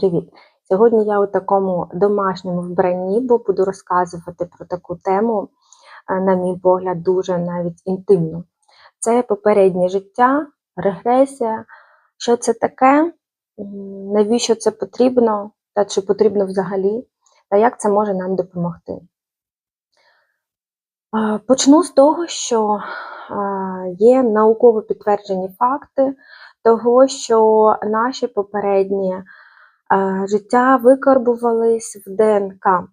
Привіт! Сьогодні я у такому домашньому вбранні, бо буду розказувати про таку тему, е, на мій погляд, дуже навіть інтимну. Це попереднє життя, регресія. Що це таке? Навіщо це потрібно? Та чи потрібно взагалі? Та як це може нам допомогти? Е, Почну з того, що е, є науково підтверджені факти того, що наші попередні життя викарбувались в ДНК.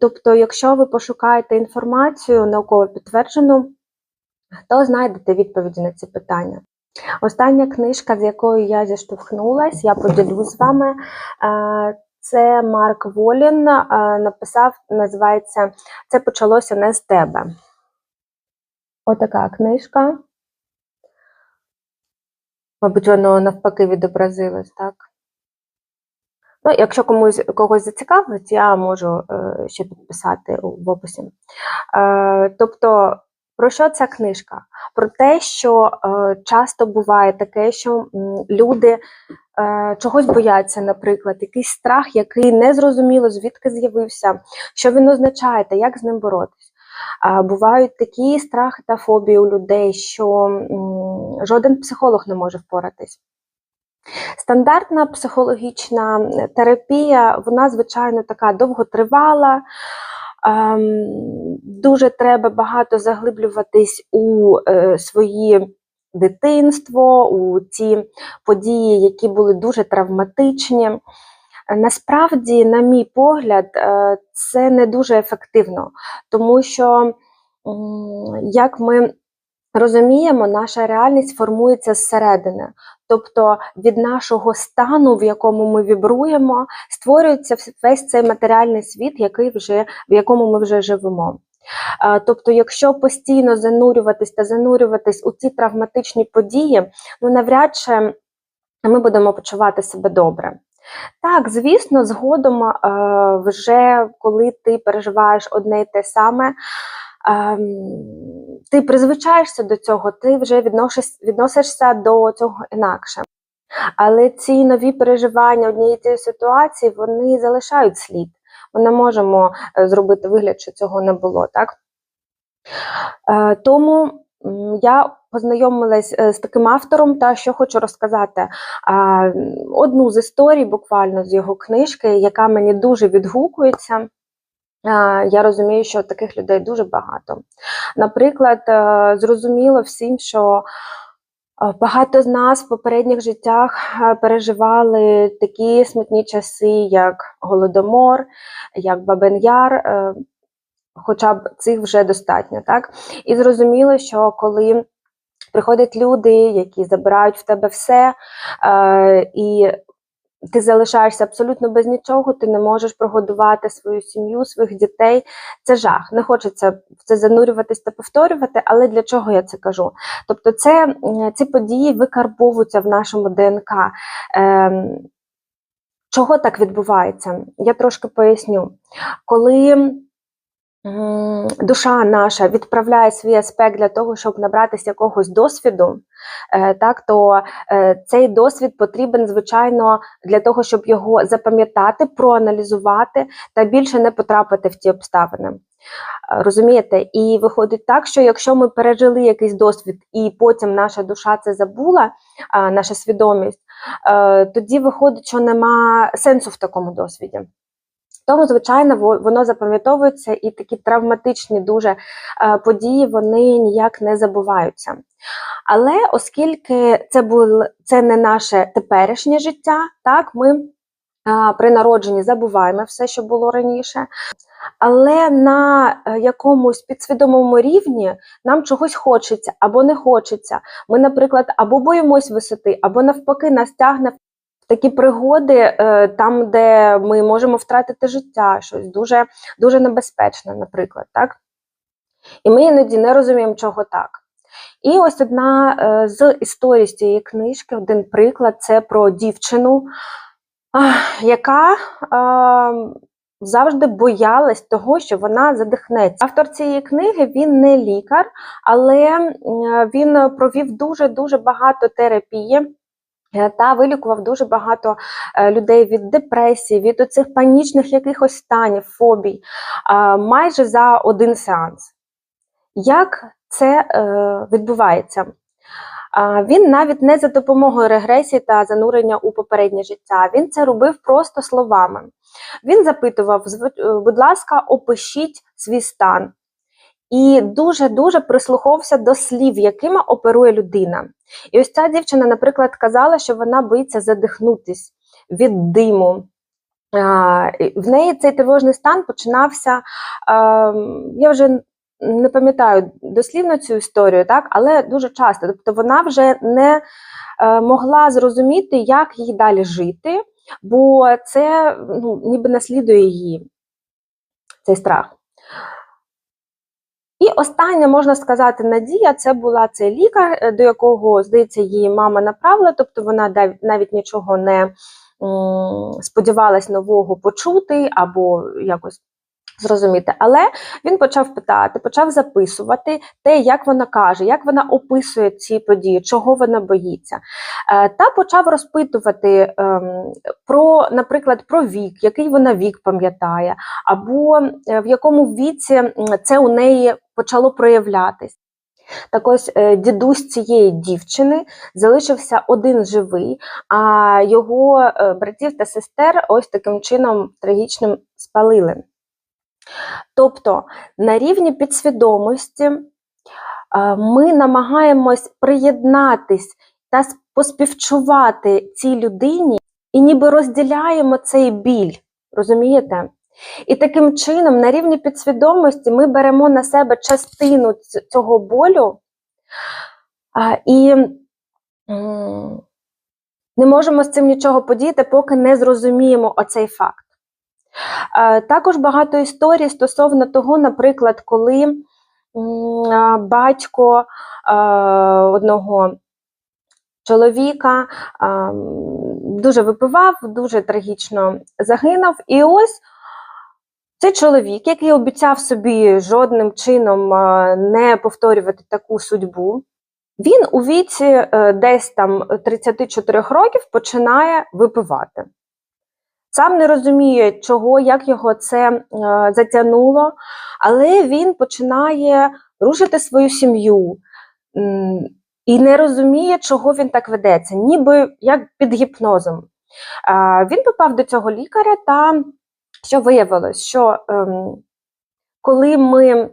Тобто, якщо ви пошукаєте інформацію науково підтверджену, то знайдете відповіді на ці питання. Остання книжка, з якою я зіштовхнулася, я поділюсь з вами. Це Марк Волін написав, називається Це почалося не з тебе. Отака книжка. Мабуть, воно навпаки відобразилось, так? Ну, якщо комусь когось зацікавить, я можу е, ще підписати в описі. Е, тобто, про що ця книжка? Про те, що е, часто буває таке, що люди е, чогось бояться, наприклад, якийсь страх, який не зрозуміло, звідки з'явився, що він означає та як з ним боротись. А бувають такі страхи та фобії у людей, що жоден психолог не може впоратись. Стандартна психологічна терапія, вона, звичайно, така довготривала. ем, Дуже треба багато заглиблюватись у е, свої дитинство, у ті події, які були дуже травматичні. Насправді, на мій погляд, е, це не дуже ефективно, тому що, як ми розуміємо, наша реальність формується зсередини. Тобто від нашого стану, в якому ми вібруємо, створюється весь цей матеріальний світ, який вже, в якому ми вже живемо. Е, Тобто, якщо постійно занурюватись та занурюватись у ці травматичні події, ну навряд чи ми будемо почувати себе добре. Так, звісно, згодом, е, вже коли ти переживаєш одне й те саме, ем, ти призвичаєшся до цього, ти вже відносиш, відносишся до цього інакше. Але ці нові переживання однієї тієї ситуації вони залишають слід. Ми не можемо е, зробити вигляд, що цього не було, так? Е, Тому я познайомилась е, з таким автором, та що хочу розказати одну з історій, буквально з його книжки, яка мені дуже відгукується. Я розумію, що таких людей дуже багато. Наприклад, е, зрозуміло всім, що е, багато з нас в попередніх життях е, переживали такі смутні часи, як Голодомор, як Бабин Яр. Хоча б цих вже достатньо, так? І зрозуміло, що коли приходять люди, які забирають в тебе все, і ти залишаєшся абсолютно без нічого, ти не можеш прогодувати свою сім'ю, своїх дітей. Це жах. Не хочеться в це занурюватись та повторювати, але для чого я це кажу? Тобто, це, ці події викарбовуються в нашому ДНК. Ем, чого так відбувається? Я трошки поясню. Коли душа наша відправляє свій аспект для того, щоб набратися якогось досвіду, е, так, то е, цей досвід потрібен, звичайно, для того, щоб його запам'ятати, проаналізувати та більше не потрапити в ті обставини. Е, Розумієте? І виходить так, що якщо ми пережили якийсь досвід, і потім наша душа це забула, наша свідомість, тоді виходить, що нема сенсу в такому досвіді. Тому, звичайно, воно запам'ятовується, і такі травматичні дуже е, події вони ніяк не забуваються. Але оскільки це було це не наше теперішнє життя, так ми при народженні забуваємо все, що було раніше. Але на е, якомусь підсвідомому рівні нам чогось хочеться або не хочеться. Ми, наприклад, або боїмось висоти, або навпаки, нас тягне в такі пригоди, е, там, де ми можемо втратити життя, щось дуже, дуже небезпечне, наприклад, так? І ми іноді не розуміємо, чого так. І ось одна е, з історій з цієї книжки, один приклад це про дівчину, яка е, завжди боялась того, що вона задихнеться. Автор цієї книги він не лікар, але він провів дуже дуже багато терапії е, та вилікував дуже багато е, людей від депресії, від оцих панічних якихось станів, фобій, е, майже за один сеанс. Як це е, відбувається? Він навіть не за допомогою регресії та занурення у попереднє життя. Він це робив просто словами. Він запитував: е, будь ласка, опишіть свій стан. І дуже-дуже прислуховувався до слів, якими оперує людина. І ось ця дівчина, наприклад, казала, що вона боїться задихнутись від диму. В неї цей тривожний стан починався. Я вже не пам'ятаю дослівно цю історію, так, але дуже часто. Тобто вона вже не е, могла зрозуміти, як їй далі жити, бо це ну, ніби наслідує її цей страх. І остання, можна сказати, надія це була цей лікар, е, до якого, здається, її мама направила, тобто вона навіть нічого не сподівалась нового почути або якось зрозуміти. Але він почав питати, почав записувати те, як вона каже, як вона описує ці події, чого вона боїться. Е, Та почав розпитувати ем, про, наприклад, про вік, який вона вік пам'ятає, або е, в якому віці це у неї почало проявлятись. Так ось е, дідусь цієї дівчини залишився один живий, а його братів та сестер ось таким чином трагічним спалили. Тобто на рівні підсвідомості е, ми намагаємось приєднатись та поспівчувати цій людині і ніби розділяємо цей біль. Розумієте? І таким чином, на рівні підсвідомості, ми беремо на себе частину цього болю і не можемо з цим нічого подіяти, поки не зрозуміємо оцей факт. Е, Також багато історій стосовно того, наприклад, коли батько е, одного чоловіка дуже випивав, дуже трагічно загинув. І ось цей чоловік, який обіцяв собі жодним чином не повторювати таку судьбу, він у віці е, десь там 34 років починає випивати. Сам не розуміє, чого, як його це е, затягнуло, але він починає рушити свою сім'ю і не розуміє, чого він так ведеться, ніби як під гіпнозом. Е, Він попав до цього лікаря, та що виявилось, що ем, коли ми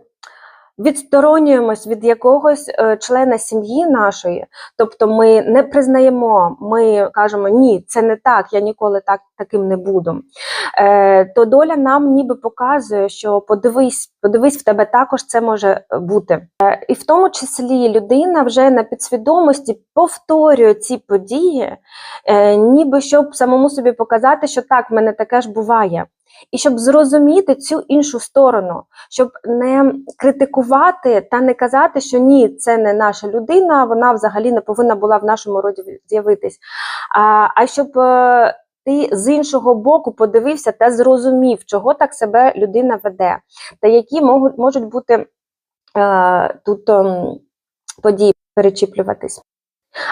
відсторонюємось від якогось е, члена сім'ї нашої, тобто ми не признаємо, ми кажемо, ні, це не так, я ніколи так таким не буду. Е, то доля нам ніби показує, що подивись, подивись, в тебе також це може бути. Е, і в тому числі людина вже на підсвідомості повторює ці події, ніби щоб самому собі показати, що так, в мене таке ж буває. І щоб зрозуміти цю іншу сторону, щоб не критикувати та не казати, що ні, це не наша людина, вона взагалі не повинна була в нашому роді з'явитись. А, а щоб е, ти з іншого боку подивився та зрозумів, чого так себе людина веде, та які можуть, бути е, тут ем, події перечіплюватись.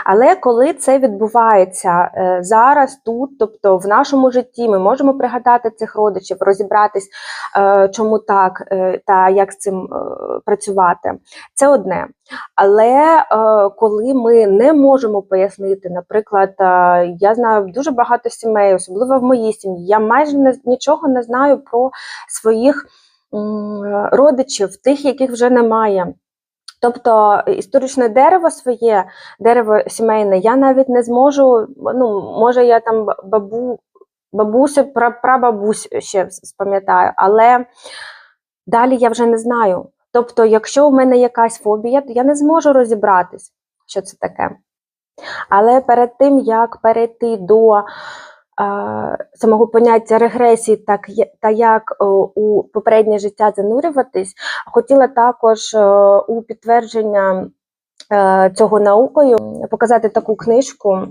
Але коли це відбувається е, зараз, тут, тобто в нашому житті, ми можемо пригадати цих родичів, розібратись, е, чому так е, та як з цим працювати. Це одне. Але коли ми не можемо пояснити, наприклад, я знаю дуже багато сімей, особливо в моїй сім'ї, я майже не, нічого не знаю про своїх родичів, тих, яких вже немає. Тобто історичне дерево своє, дерево сімейне, я навіть не зможу. Ну, може, я там бабу, бабусю, прабабусь ще спам'ятаю, але далі я вже не знаю. Тобто, якщо в мене якась фобія, то я не зможу розібратись, що це таке. Але перед тим, як перейти до самого поняття регресії, так та як е, у попереднє життя занурюватись, хотіла також е, у підтвердження е, цього наукою показати таку книжку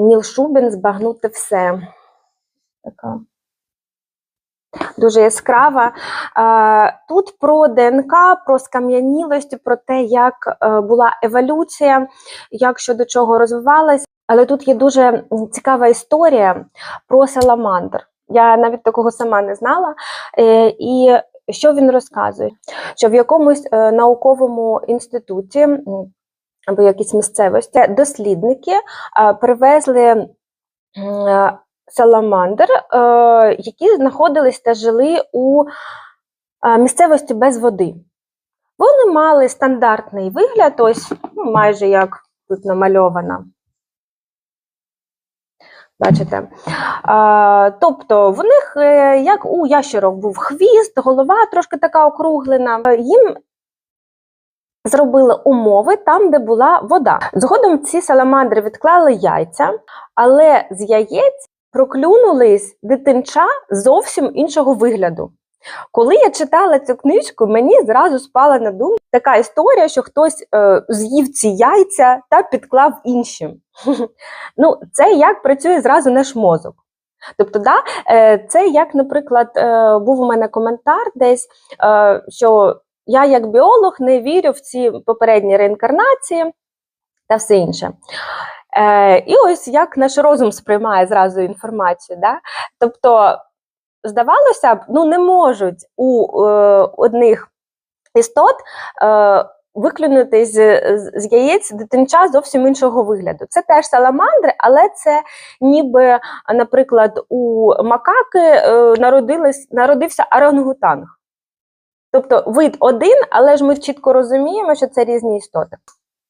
Ніл Шубін Збагнути все. Така дуже яскрава. Тут про ДНК, про скам'янілості, про те, як була еволюція, як що до чого розвивалась. Але тут є дуже цікава історія про саламандр. Я навіть такого сама не знала. Е, І що він розказує? Що в якомусь е, науковому інституті або якійсь місцевості дослідники е, привезли саламандр, які знаходились та жили у місцевості без води. Вони мали стандартний вигляд, ось ну, майже як тут намальовано. Бачите? А, тобто в них, е, як у ящерок, був хвіст, голова трошки така округлена. Е, Їм зробили умови там, де була вода. Згодом ці саламандри відклали яйця, але з яєць проклюнулись дитинча зовсім іншого вигляду. Коли я читала цю книжку, мені зразу спала на думку така історія, що хтось е, з'їв ці яйця та підклав іншим. Ну, це як працює зразу наш мозок. Тобто, да, е, це як, наприклад, е, був у мене коментар десь, е, що я як біолог не вірю в ці попередні реінкарнації та все інше. Е, і ось як наш розум сприймає зразу інформацію. Да? Тобто, здавалося б, ну не можуть у е, одних істот е, виклюнути з, з- яєць дитинча зовсім іншого вигляду. Це теж саламандри, але це ніби, наприклад, у макаки е, народились, народився орангутанг. Тобто вид один, але ж ми чітко розуміємо, що це різні істоти.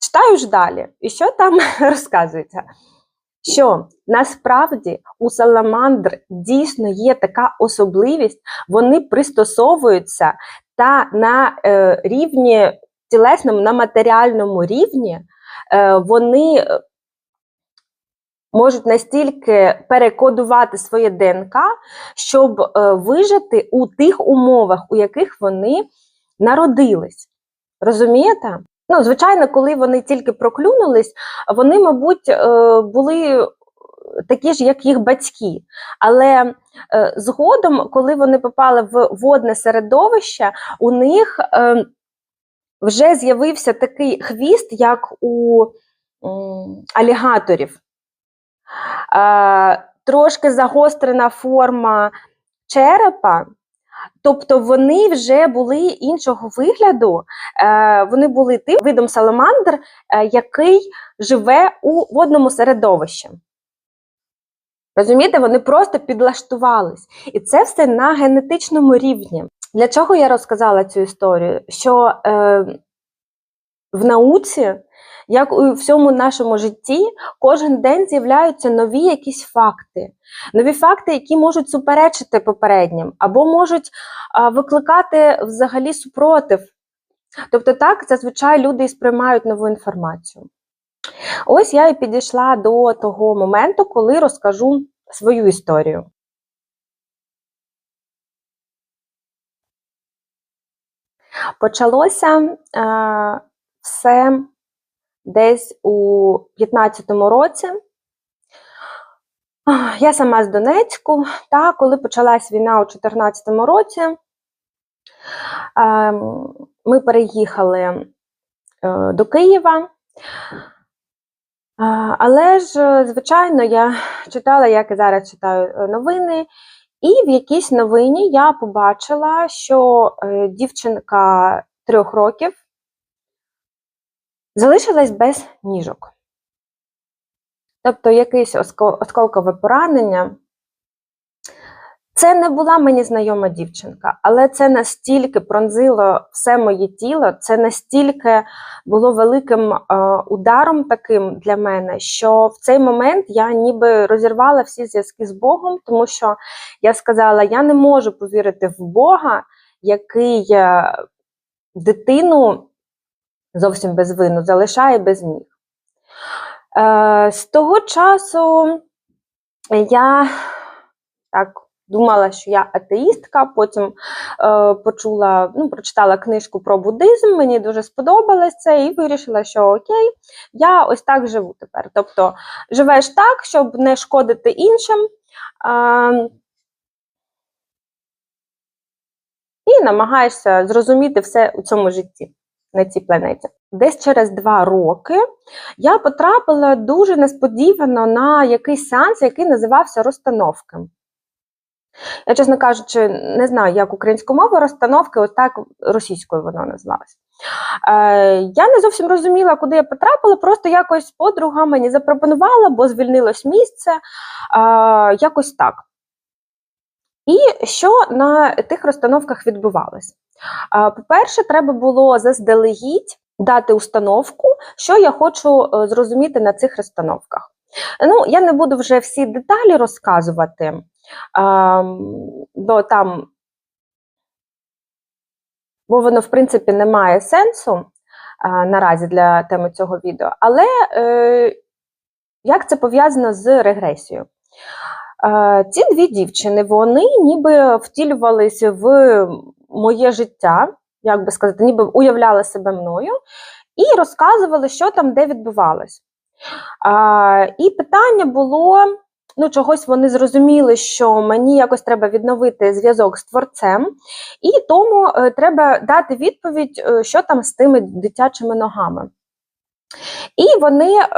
Читаю ж далі, і що там розказується? Що насправді у саламандр дійсно є така особливість, вони пристосовуються та на е, рівні тілесному, на матеріальному рівні е, вони е, можуть настільки перекодувати своє ДНК, щоб е, вижити у тих умовах, у яких вони народились. Розумієте? Ну, звичайно, коли вони тільки проклюнулись, вони, мабуть, е, були такі ж, як їх батьки. Але е, згодом, коли вони попали в водне середовище, у них е, вже з'явився такий хвіст, як у алігаторів. Трошки загострена форма черепа. Тобто вони вже були іншого вигляду, е, вони були тим видом саламандр, е, який живе у водному середовищі. Розумієте, вони просто підлаштувались. І це все на генетичному рівні. Для чого я розказала цю історію? Що е, в науці, як у всьому нашому житті, кожен день з'являються нові якісь факти. Нові факти, які можуть суперечити попереднім, або можуть викликати взагалі супротив. Тобто, так зазвичай люди і сприймають нову інформацію. Ось я і підійшла до того моменту, коли розкажу свою історію. Почалося е, все десь у 15-му році. Я сама з Донецьку, та коли почалась війна у 2014 році, ем, ми переїхали е, до Києва. Але ж, е, звичайно, я читала, як і зараз читаю е, новини, і в якійсь новині я побачила, що дівчинка трьох років залишилась без ніжок. Тобто якесь осколкове поранення. Це не була мені знайома дівчинка, але це настільки пронзило все моє тіло, це настільки було великим е, ударом таким для мене, що в цей момент я ніби розірвала всі зв'язки з Богом, тому що я сказала: я не можу повірити в Бога, який е, дитину зовсім без вину залишає без ніг. Е, з того часу я так думала, що я атеїстка, потім е, почула, ну, прочитала книжку про буддизм, мені дуже сподобалось це, і вирішила, що окей, я ось так живу тепер. Тобто живеш так, щоб не шкодити іншим. Е, і намагаєшся зрозуміти все у цьому житті. На цій планеті. Десь через два роки я потрапила дуже несподівано на якийсь сеанс, який називався розстановки. Я, чесно кажучи, не знаю, як українською мовою розстановки, ось так російською воно називалось. Е, я не зовсім розуміла, куди я потрапила, просто якось подруга мені запропонувала, бо звільнилось місце, е, якось так. І що на тих розстановках відбувалось? По-перше, треба було заздалегідь дати установку, що я хочу е, зрозуміти на цих розстановках. Ну, я не буду вже всі деталі розказувати, бо там, бо воно, в принципі, не має сенсу наразі для теми цього відео. Але е, як це пов'язано з регресією? Ці дві дівчини, вони ніби втілювалися в моє життя, як би сказати, ніби уявляли себе мною, і розказували, що там де відбувалось. А, і питання було: ну, чогось вони зрозуміли, що мені якось треба відновити зв'язок з творцем, і тому е, треба дати відповідь, е, що там з тими дитячими ногами. І вони е,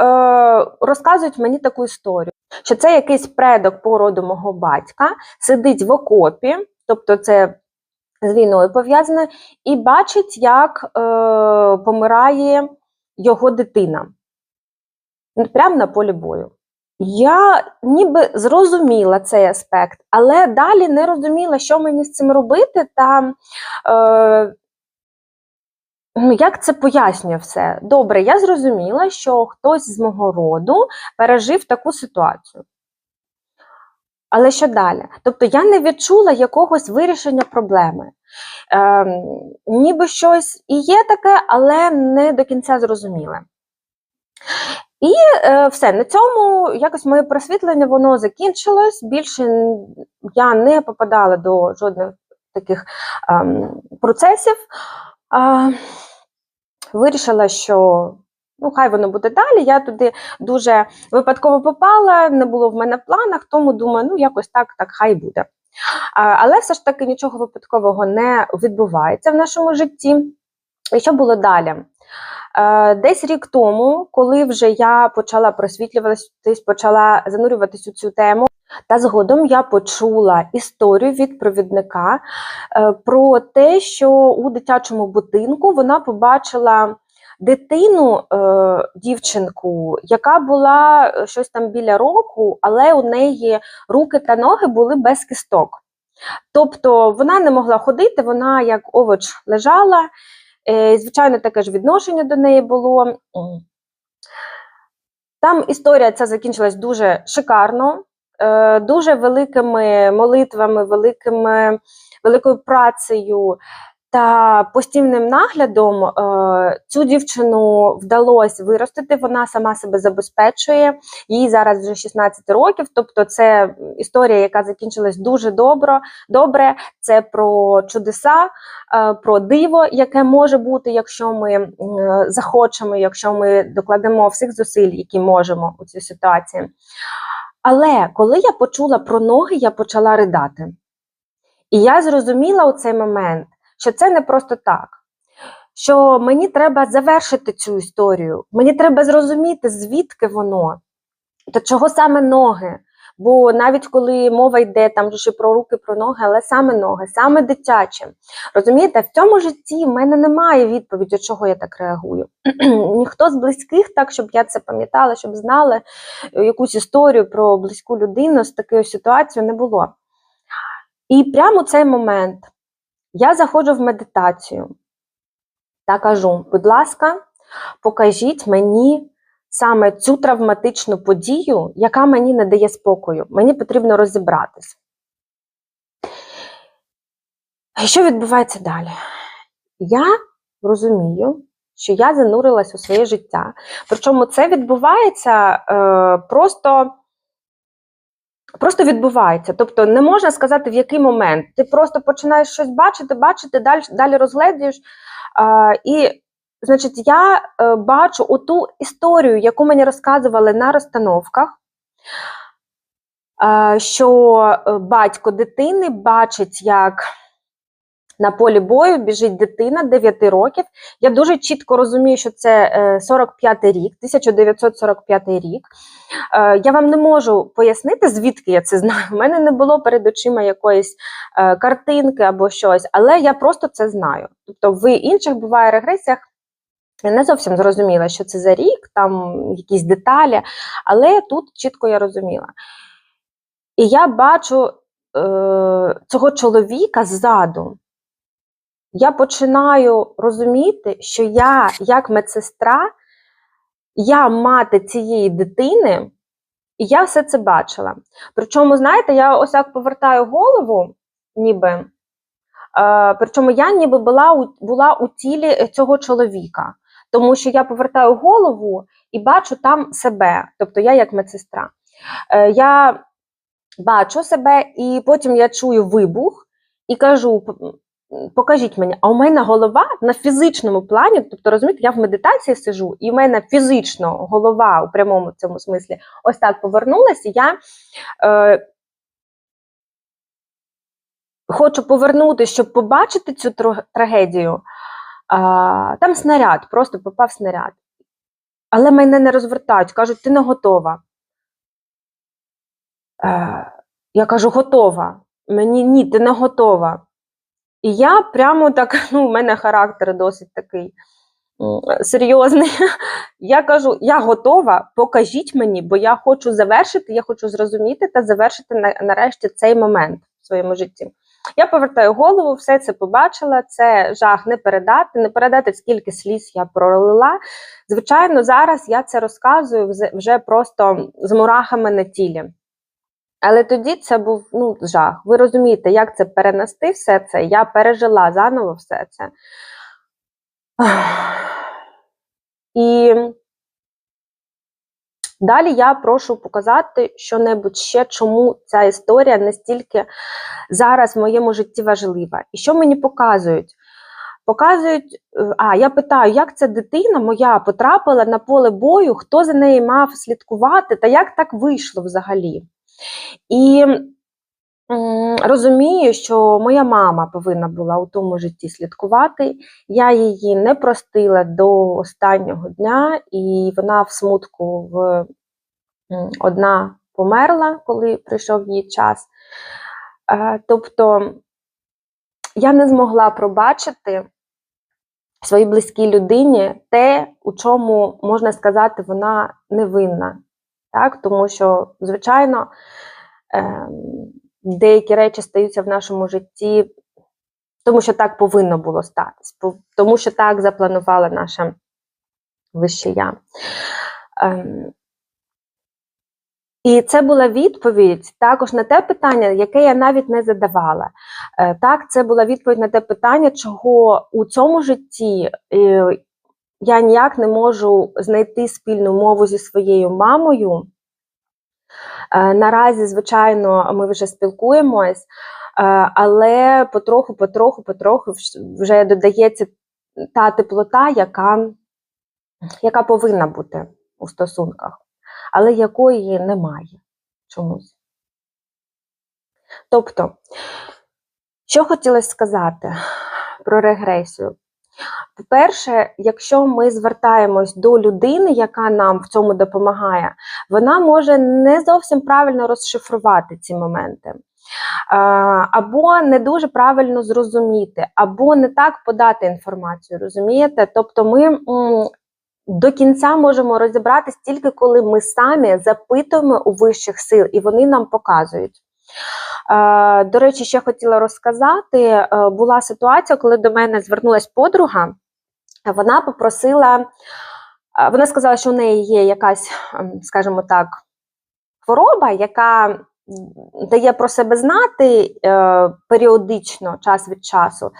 розказують мені таку історію, що це якийсь предок по роду мого батька, сидить в окопі, тобто це з війною пов'язане, і бачить, як е, помирає його дитина. Прямо на полі бою. Я ніби зрозуміла цей аспект, але далі не розуміла, що мені з цим робити, та е, як це пояснює все. Добре, я зрозуміла, що хтось з мого роду пережив таку ситуацію. Але що далі? Тобто я не відчула якогось вирішення проблеми. Е, ніби щось і є таке, але не до кінця зрозуміле. І е, все, на цьому якось моє просвітлення воно закінчилось. Більше я не попадала до жодних таких ем, процесів. Е, вирішила, що ну, хай воно буде далі. Я туди дуже випадково попала, не було в мене в планах, тому думаю, ну якось так, так хай буде. А, але все ж таки нічого випадкового не відбувається в нашому житті. І що було далі? Е, Десь рік тому, коли вже я почала просвітлюватись, почала занурюватись у цю тему, та згодом я почула історію від провідника е, про те, що у дитячому будинку вона побачила дитину, е, дівчинку, яка була щось там біля року, але у неї руки та ноги були без кісток. Тобто вона не могла ходити, вона як овоч лежала. Е, Звичайно, таке ж відношення до неї було. Там історія ця закінчилась дуже шикарно, е, дуже великими молитвами, великими, великою працею та постійним наглядом е, цю дівчину вдалося виростити. Вона сама себе забезпечує. Їй зараз вже 16 років. Тобто, це історія, яка закінчилась дуже добро, добре. Це про чудеса, е, про диво, яке може бути, якщо ми захочемо, якщо ми докладемо всіх зусиль, які можемо у цій ситуації. Але коли я почула про ноги, я почала ридати. І я зрозуміла у цей момент, що це не просто так. Що мені треба завершити цю історію, мені треба зрозуміти, звідки воно, та чого саме ноги. Бо навіть коли мова йде там ще про руки, про ноги, але саме ноги, саме дитяче. Розумієте, в цьому житті в мене немає відповіді, чого я так реагую. Ніхто з близьких, так щоб я це пам'ятала, щоб знали е, якусь історію про близьку людину з такою ситуацією не було. І прямо цей момент я заходжу в медитацію та кажу: будь ласка, покажіть мені саме цю травматичну подію, яка мені не дає спокою. Мені потрібно розібратись. І що відбувається далі? Я розумію, що я занурилась у своє життя. Причому це відбувається е, просто. Просто відбувається. Тобто не можна сказати, в який момент. Ти просто починаєш щось бачити, бачити, далі, далі розглядуєш. І, значить, я е, бачу оту історію, яку мені розказували на розстановках, е, що е, батько дитини бачить, як На полі бою біжить дитина 9 років. Я дуже чітко розумію, що це е, 45 рік, 1945 рік. Е, Я вам не можу пояснити, звідки я це знаю. У мене не було перед очима якоїсь е, картинки або щось, але я просто це знаю. Тобто, в інших буває регресіях. Я не зовсім зрозуміла, що це за рік, там якісь деталі, але тут чітко я розуміла. І я бачу е, цього чоловіка ззаду. Я починаю розуміти, що я, як медсестра, я мати цієї дитини, і я все це бачила. Причому, знаєте, я ось так повертаю голову, ніби. Е, причому я ніби була була у тілі цього чоловіка, тому що я повертаю голову і бачу там себе, тобто я як медсестра. Е, я бачу себе, і потім я чую вибух і кажу: «П- покажіть мені, а у мене голова на фізичному плані, тобто розумієте, я в медитації сижу, і в мене фізично голова у прямому цьому смислі ось так повернулася. Я е, хочу повернути, щоб побачити цю трагедію. А, там снаряд, просто попав снаряд. Але мене не розвертають, кажуть, ти не готова. Е, я кажу, готова. Мені ні, ти не готова. І я прямо так, ну, у мене характер досить такий серйозний. Я кажу, я готова, покажіть мені, бо я хочу завершити, я хочу зрозуміти та завершити нарешті цей момент в своєму житті. Я повертаю голову, все це побачила. Це жах не передати, не передати, скільки сліз я пролила. Звичайно, зараз я це розказую вже просто з мурахами на тілі. Але тоді це був ну, жах. Ви розумієте, як це перенести все це? Я пережила заново все це. І далі я прошу показати що-небудь ще, чому ця історія настільки зараз в моєму житті важлива. І що мені показують? Показують, е, а я питаю, як ця дитина моя потрапила на поле бою, хто за нею мав слідкувати, та як так вийшло взагалі? І розумію, що моя мама повинна була у тому житті слідкувати. Я її не простила до останнього дня, і вона в смутку в одна померла, коли прийшов її час. Е, Тобто я не змогла пробачити своїй близькій людині те, у чому можна сказати, вона невинна. Так? Тому що, звичайно, ем, деякі речі стаються в нашому житті, тому що так повинно було статись, тому що так запланувала наше вище я. Ем, і це була відповідь також на те питання, яке я навіть не задавала. Е, Так, це була відповідь на те питання, чого у цьому житті е, я ніяк не можу знайти спільну мову зі своєю мамою. Е, Наразі, звичайно, ми вже спілкуємось, е, але потроху, потроху, потроху вже додається та теплота, яка, яка повинна бути у стосунках, але якої немає чомусь. Тобто, що хотілося сказати про регресію? По-перше, якщо ми звертаємось до людини, яка нам в цьому допомагає, вона може не зовсім правильно розшифрувати ці моменти, або не дуже правильно зрозуміти, або не так подати інформацію, розумієте? Тобто ми до кінця можемо розібратись тільки коли ми самі запитуємо у вищих сил, і вони нам показують. Е, До речі, ще хотіла розказати: е, була ситуація, коли до мене звернулася подруга. Вона попросила, е, вона сказала, що у неї є якась, ем, скажімо так, хвороба, яка дає про себе знати е, періодично, час від часу.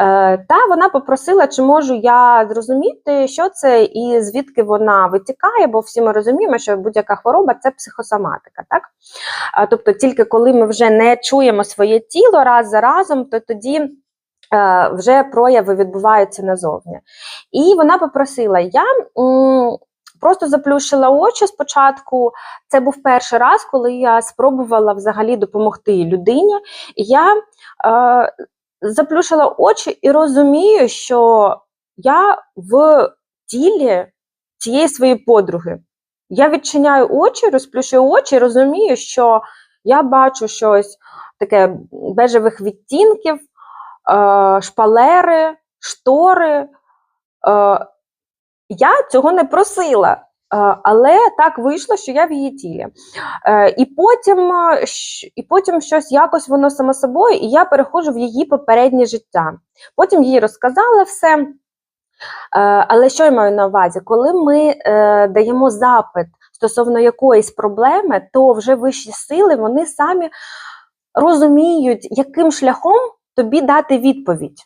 Е, Та вона попросила, чи можу я зрозуміти, що це і звідки вона витікає, бо всі ми розуміємо, що будь-яка хвороба це психосоматика. Так? А, Тобто, тільки коли ми вже не чуємо своє тіло раз за разом, то тоді е, вже прояви відбуваються назовні. І вона попросила: я просто заплющила очі спочатку. Це був перший раз, коли я спробувала взагалі допомогти людині. Я е, заплющила очі і розумію, що я в тілі цієї своєї подруги. Я відчиняю очі, розплющую очі розумію, що я бачу щось таке бежевих відтінків, е, шпалери, штори. Я цього не просила, е, але так вийшло, що я в її тілі. Е, І потім, е, і потім щось якось воно само собою, і я переходжу в її попереднє життя. Потім їй розказала все. Але що я маю на увазі? Коли ми даємо запит стосовно якоїсь проблеми, то вже вищі сили вони самі розуміють, яким шляхом тобі дати відповідь.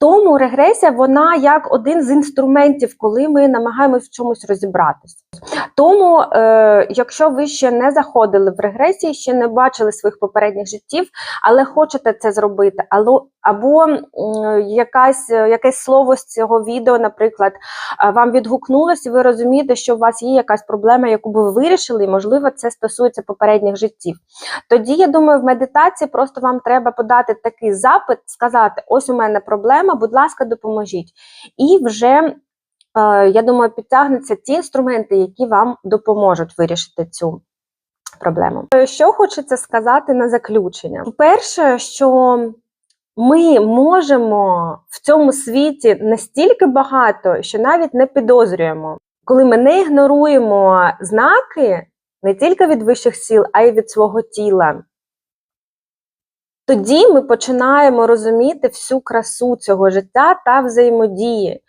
Тому регресія вона як один з інструментів, коли ми намагаємось в чомусь розібратися. Тому, е, якщо ви ще не заходили в регресії, ще не бачили своїх попередніх життів, але хочете це зробити, або, або якась, якесь слово з цього відео, наприклад, е, вам відгукнулося, і ви розумієте, що у вас є якась проблема, яку ви вирішили, і можливо, це стосується попередніх життів. Тоді я думаю, в медитації просто вам треба подати такий запит, сказати: ось у мене проблема, будь ласка, допоможіть. І вже е, я думаю, підтягнуться ті інструменти, які вам допоможуть вирішити цю проблему. Е, Що хочеться сказати на заключення? По-перше, що ми можемо в цьому світі настільки багато, що навіть не підозрюємо, коли ми не ігноруємо знаки не тільки від вищих сил, а й від свого тіла. Тоді ми починаємо розуміти всю красу цього життя та взаємодії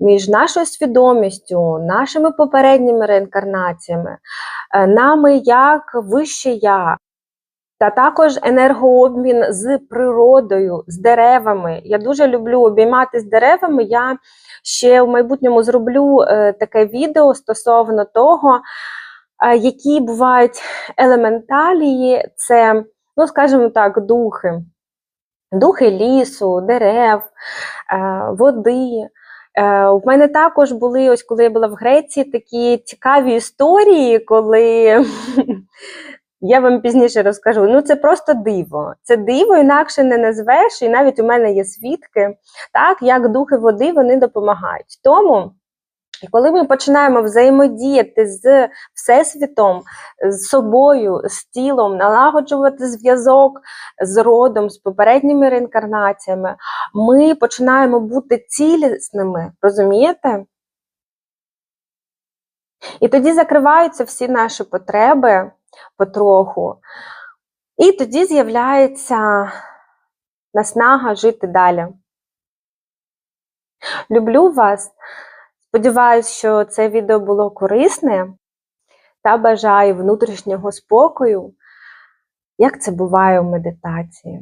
між нашою свідомістю, нашими попередніми реінкарнаціями, е, нами як вище я, та також енергообмін з природою, з деревами. Я дуже люблю обійматися деревами. Я ще в майбутньому зроблю е, таке відео стосовно того, е, які бувають елементалії, це, ну, скажімо так, духи. Духи лісу, дерев, води. Е, У мене також були, ось коли я була в Греції, такі цікаві історії, коли я вам пізніше розкажу. Ну, це просто диво. Це диво, інакше не назвеш, і навіть у мене є свідки, так, як духи води вони допомагають. Тому. І коли ми починаємо взаємодіяти з всесвітом, з собою, з тілом, налагоджувати зв'язок з родом, з попередніми реінкарнаціями, ми починаємо бути цілісними, розумієте? І тоді закриваються всі наші потреби потроху, і тоді з'являється наснага жити далі. Люблю вас. Сподіваюсь, що це відео було корисне та бажаю внутрішнього спокою, як це буває в медитації.